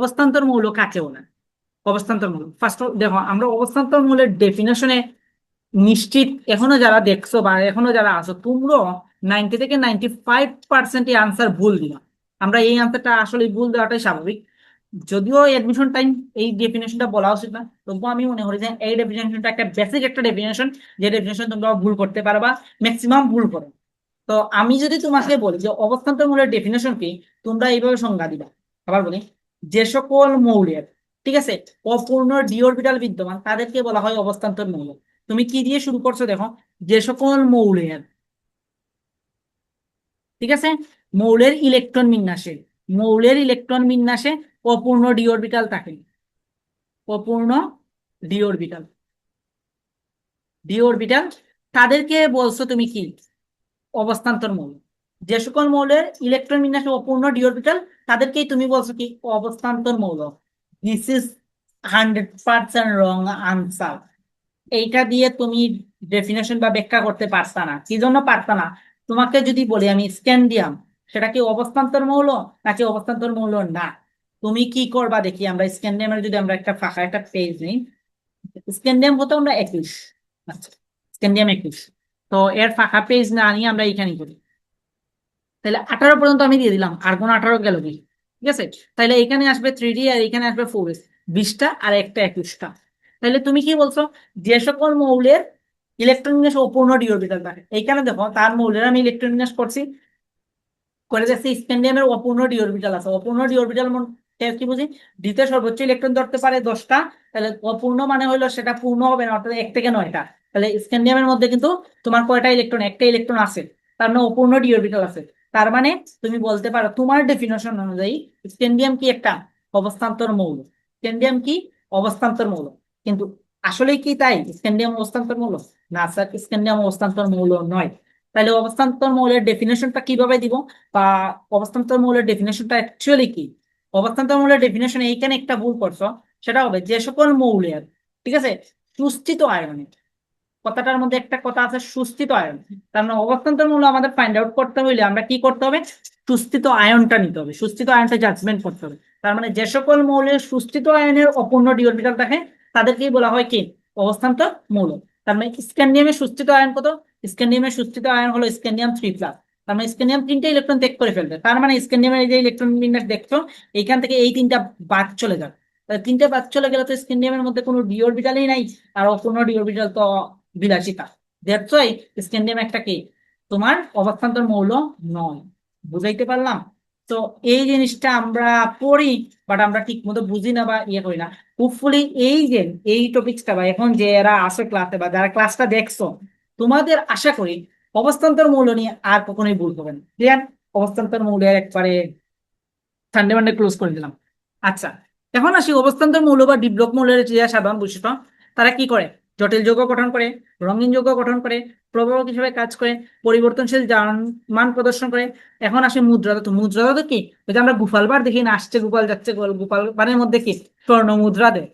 অবস্থান্তর মৌল কাকে বলে অবস্থান্তর মৌল ফার্স্ট দেখো, আমরা অবস্থান্তর মৌলের ডেফিনেশনে নিশ্চিত এখনও যারা দেখছ বা এখনও যারা আছো, তোমরা নাইনটি থেকে নাইনটি ফাইভ পার্সেন্ট এই আনসার ভুল দিলা আমরা এই আনসারটা আসলে ভুল দেওয়াটাই স্বাভাবিক। যদিও এডমিশন টাইম এই ডেফিনেশনটা বলা উচিত না, তবুও আমি মনে করি যে এই ডেফিনেশনটা একটা বেসিক একটা ডেফিনেশন যে ডেফিনেশন তোমরা ভুল করতে পারবা ম্যাক্সিমাম ভুল করো। তো আমি যদি তোমাকে বলি যে অবস্থান্তর মূলের ডেফিনেশন কি, তোমরা এইভাবে সংজ্ঞা দিবা। আবার বলি যে সকল মৌলের, ঠিক আছে? অপূর্ণ ডি অরবিটাল বিদ্যমান, তাদেরকে বলা হয় অবস্থান্তর মৌল। তুমি কি দিয়ে শুরু করছ দেখো? যে সকল মৌলের, ঠিক আছে? মৌলের ইলেকট্রন বিন্যাসে, মৌলের ইলেকট্রন বিন্যাসে অপূর্ণ ডি অরবিটাল থাকে। অপূর্ণ ডি অরবিটাল ডি অরবিটাল তাদেরকে বলছো তুমি কি? অবস্থান্তর মৌল। যে সকল মৌলের ইলেকট্রন বিন্যাসে অপূর্ণ ডি অরবিটাল তাদেরকেই তুমি বলছো কি? অবস্থান্তর মৌল। This is hundred percent wrong answer এইটা দিয়ে তুমি ডেফিনেশন বা ব্যাখ্যা করতে পারতা না। কি জন্য পারতা না? তোমাকে যদি বলি, আমি স্ক্যান্ডিয়াম সেটা কি অবস্থান্তর মৌল নাকি অবস্থান্তর মৌল না? তুমি কি করবা? দেখি, আমরা স্ক্যান্ডিয়ামের যদি আমরা একটা ফাঁকা একটা পেজ নিই স্ক্যান্ডিয়াম কত আমরা একুশ। আচ্ছা স্ক্যান্ডিয়াম একুশ। তো এর ফাঁকা পেজ না নিয়ে আমরা এইখানে করি। তাহলে আঠারো পর্যন্ত আমি দিয়ে দিলাম, আর কোনো আঠারো গেল কি? ঠিক আছে? তাহলে এখানে আসবে থ্রি ডি আর এখানে আসবে ফোর এস বিশটা আর একটা একুশটা। তাহলে তুমি কি বলছো? যে সকল মৌলের ইলেকট্রন বিন্যাস অপূর্ণ ডি থাকে। এইখানে দেখো, তার মৌলের আমি ইলেকট্রন করছি। করে যাচ্ছে স্ক্যান্ডিয়ামের অপূর্ণ ডি আছে। অপূর্ণ ডি কি বুঝি? দ্বিতীয় সর্বোচ্চ ইলেকট্রন ধরতে পারে দশটা। তাহলে অপূর্ণ মানে হলো সেটা পূর্ণ হবে না, অর্থাৎ এক থেকে নয়টা। তাহলে স্ক্যান্ডিয়ামের মধ্যে কিন্তু তোমার কয়টা ইলেকট্রন একটা ইলেকট্রন আছে। তার মানে অপূর্ণ ডি অরবিটাল আছে। তার মানে তুমি বলতে পারো তোমার ডেফিনেশন অনুযায়ী স্ক্যান্ডিয়াম কি একটা অবস্থান্তর মৌল? স্ক্যান্ডিয়াম কি অবস্থান্তর মৌল? কিন্তু আসলে কি তাই? স্ক্যান্ডিয়াম অবস্থান্তর মৌল? না স্যার স্ক্যান্ডিয়াম অবস্থান্তর মৌল নয়। তাহলে অবস্থান্তর মৌলের ডেফিনেশনটা কীভাবে দিব? বা অবস্থান্তর মৌলের ডেফিনেশনটা অ্যাকচুয়ালি কি? অবস্থান্তর মৌলের ডেফিনেশন এইখানে একটা ভুল করছ, সেটা হবে যে সকল মৌলের, ঠিক আছে? সুস্থিত আয়নের কথাটার মধ্যে একটা কথা আছে, সুস্থিত আয়ন। তার মানে অবস্থান্তর মূল্য আমাদের ফাইন্ড আউট করতে হইলে আমরা কি করতে হবে? সুস্থিত আয়নটা নিতে হবে। সুস্থিত আয়নটা জাজমেন্ট করতে হবে। তার মানে যে সকল মৌলের সুস্থিত আয়নের অপূর্ণ ডি অরবিটাল থাকে তাদেরকেই বলা হয় কি? অবস্থান্তর মৌল তার মানে স্ক্যান্ডিয়ামের সুস্থিত আয়ন কত? স্ক্যান্ডিয়ামের সুস্থিত আয়ন হলো স্ক্যান্ডিয়াম থ্রি প্লাস তার মানে স্ক্যান্ডিয়াম তিনটা ইলেকট্রন ত্যাগ করে ফেলবে। তার মানে স্ক্যান্ডিয়ামের এই যে ইলেকট্রন বিন্যাস দেখছ, এইখান থেকে এই তিনটা বাদ চলে যাবে। তিনটা বাদ চলে গেলে তো স্ক্যান্ডিয়ামের মধ্যে কোনো ডি অরবিটালই নাই। আর অপূর্ণ ডি অরবিটাল তো বিলাসিতা। দ্যাটস ওয়াই স্ক্যান্ডিয়াম একটা কি? তোমার অবস্থান্তর মৌল নয়। বুঝাইতে পারলাম? তো এই জিনিসটা আমরা পড়ি বাট আমরা ঠিক মতো বুঝি না বা ইয়ে করি না। হোপফুলি এই যে, এই টপিকসটা বা এখন যে এরা আসে ক্লাসে বা যারা ক্লাসটা দেখছ, তোমাদের আশা করি অবস্থান্তর মৌল নিয়ে আর কখনোই ভুল হবে না। ক্লিয়ার অবস্থান্তর মৌলের একবারে সানডে মানডে ক্লোজ করে দিলাম। আচ্ছা এখন আসি অবস্থান্তর মৌল বা ডিব্লক মৌলের যে সাধারণ বৈশিষ্ট্য, তারা কি করে? জটিল যোগ্য গঠন করে, রঙিন যোগ্য গঠন করে প্রভাবক হিসাবে কাজ করে, পরিবর্তনশীল মান প্রদর্শন করে। এখন আসে মুদ্রা তো মুদ্রা তো কি? আমরা গোপাল বার দেখি না, আসছে গোপাল, যাচ্ছে গোপাল বারের মধ্যে কি? স্বর্ণ মুদ্রা দেয়।